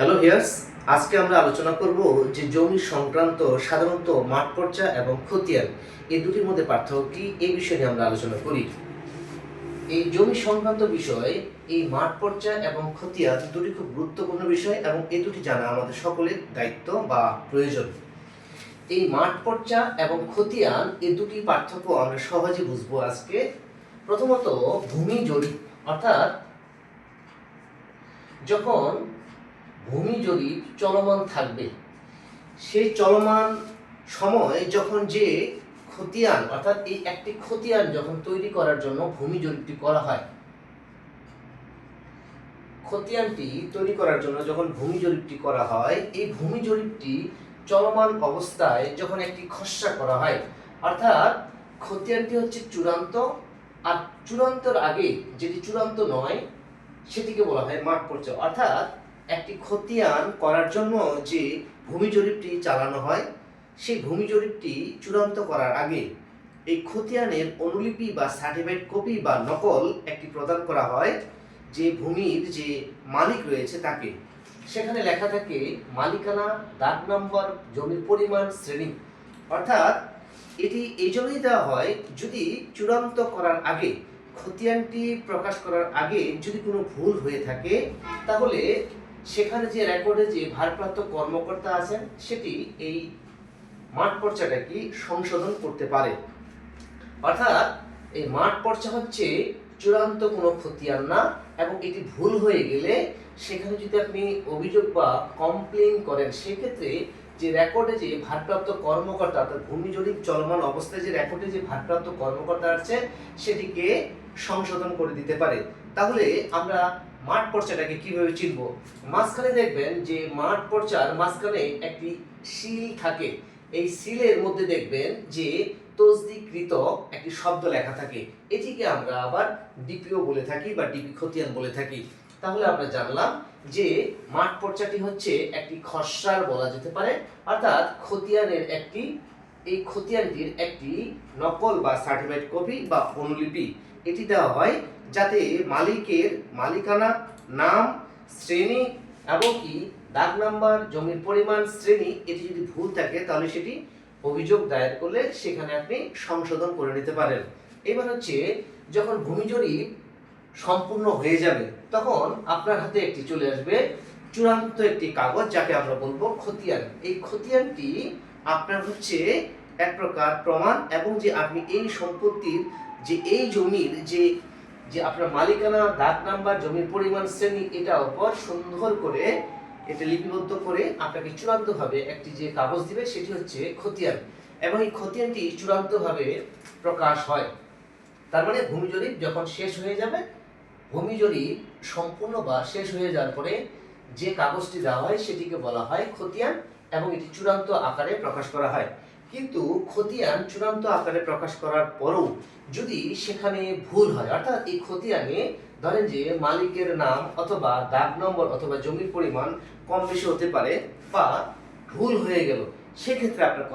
Hello here's আজকে আমরা আলোচনা করব যে জমি সংক্রান্ত সাধারণত মাঠ পর্চা এবং খতিয়ান, এই দুটির মধ্যে পার্থক্য কি, এই বিষয়ে আমরা আলোচনা করি। এই জমি সংক্রান্ত বিষয়, এই মাঠ পর্চা এবং খতিয়ান দুটি খুব গুরুত্বপূর্ণ বিষয় এবং এই দুটি জানা আমাদের সকলের দায়িত্ব বা প্রয়োজন। এই মাঠ পর্যা এবং খতিয়ান, এই দুটি পার্থক্য আমরা সহজে বুঝব আজকে। প্রথমত, ভূমি জরিপ, অর্থাৎ যখন ভূমি জরিপ চলমান থাকবে, সেই চলমান সময় যখন যে খতিয়ান, অর্থাৎ এই একটি খতিয়ান যখন তৈরি করার জন্য ভূমি জরিপটি করা হয়, খতিয়ানটি তৈরি করার জন্য যখন ভূমি জরিপটি করা হয়, এই ভূমি জরিপটি চলমান অবস্থায় যখন একটি খসড়া করা হয়, অর্থাৎ খতিয়ানটি হচ্ছে চূড়ান্ত, আর চূড়ান্তর আগে যেটি চূড়ান্ত নয়, সেটিকে বলা হয় মাঠ পর্যায়। অর্থাৎ একটি খতিয়ান করার জন্য যে ভূমি জরিপটি চালানো হয়, সেই ভূমি জরিপটি চূড়ান্ত করার আগে এই খতিয়ানের অনুলিপি বা সার্টিফাইড কপি বা নকল একটি প্রদান করা হয়, যে ভূমির যে মালিক রয়েছে তাকে। সেখানে লেখা থাকে, মালিকানা, দাগ নম্বর, জমির পরিমাণ, শ্রেণি। অর্থাৎ এটি এই জন্যই দেওয়া হয় যদি চূড়ান্ত করার আগে, খতিয়ানটি প্রকাশ করার আগে যদি কোনো ভুল হয়ে থাকে, তাহলে সেখানে যে রেকর্ডে যে ভারপ্রাপ্ত কর্মকর্তা আছেন, সেটি এই মাঠ পর্চাটা কি সংশোধন করতে পারে? অর্থাৎ এই মাঠ পর্চা হচ্ছে চূড়ান্ত কোনো খতিয়ান না এবং এটি ভুল হয়ে গেলে সেখানে যদি আপনি অভিযোগ বা কমপ্লেন করেন, সেক্ষেত্রে যে রেকর্ডে যে ভারপ্রাপ্ত কর্মকর্তা, অর্থাৎ ভূমি জরিপ চলমান অবস্থায় যে রেকর্ডে যে ভারপ্রাপ্ত কর্মকর্তা আছে, সেটিকে সংশোধন করে দিতে পারে। তাহলে আমরা মাঠ পর্চাটাকে কীভাবে চিনব? মাঝখানে দেখবেন যে মাঠ পর্চার মাঝখানে একটি শিল থাকে। এই সিলের মধ্যে দেখবেন যে তসদিকৃত একটি শব্দ লেখা থাকে। এটিকে আমরা আবার ডিপিও বলে থাকি বা ডিপি খতিয়ান বলে থাকি। তাহলে আমরা জানলাম যে মাঠ পর্চাটি হচ্ছে একটি খসড়ার বলা যেতে পারে, অর্থাৎ খতিয়ানের একটি এই খতিয়ানটির একটি নকল বা সার্টিফাইড কপি বা অনুলিপি। এটি দেওয়া হয় যাতে মালিকের মালিকানা, নাম, শ্রেণি এবং কি দাগ নাম্বার, জমির পরিমাণ, শ্রেণি এটি যদি ভুল থাকে তাহলে সেটি অভিযোগ দায়ের করলে সেখানে আপনি সংশোধন করে নিতে পারেন। এবার হচ্ছে যখন ভূমি জরিপ সম্পূর্ণ হয়ে যাবে, তখন আপনার হাতে একটি চলে আসবে চূড়ান্ত একটি কাগজ যাকে আমরা বলব খতিয়ান। এই খতিয়ানটি আপনার হচ্ছে এক প্রকার প্রমাণ এবং যে আপনি এই সম্পত্তির যে এই জমির যে যে আপনার মালিকানা দাগ নাম্বার, জমির পরিমাণ, শ্রেণি এটা উপর সুন্দর করে এটা লিপিবদ্ধ করে আপনাকে চূড়ান্তভাবে একটি যে কাগজ দিবে, সেটি হচ্ছে খতিয়ান। এবং এই খতিয়ানটি চূড়ান্তভাবে প্রকাশ হয়। তার মানে ভূমি জরিপ যখন শেষ হয়ে যাবে, ভূমি জরিপ সম্পূর্ণ বা শেষ হয়ে যাওয়ার পরে যে কাগজটি দেওয়া হয়, সেটিকে বলা হয় খতিয়ান এবং এটি চূড়ান্ত আকারে প্রকাশ করা হয়। কিন্তু খতিয়ান চূড়ান্ত আকারে প্রকাশ করার পরও যদি সেখানে ভুল হয়, অর্থাৎ এই খতিয়ানে ধরেন যে মালিকের নাম অথবা দাগ নম্বর অথবা জমির পরিমাণ কম বেশি হতে পারে বা ভুল হয়ে গেল, সেক্ষেত্রে আপনার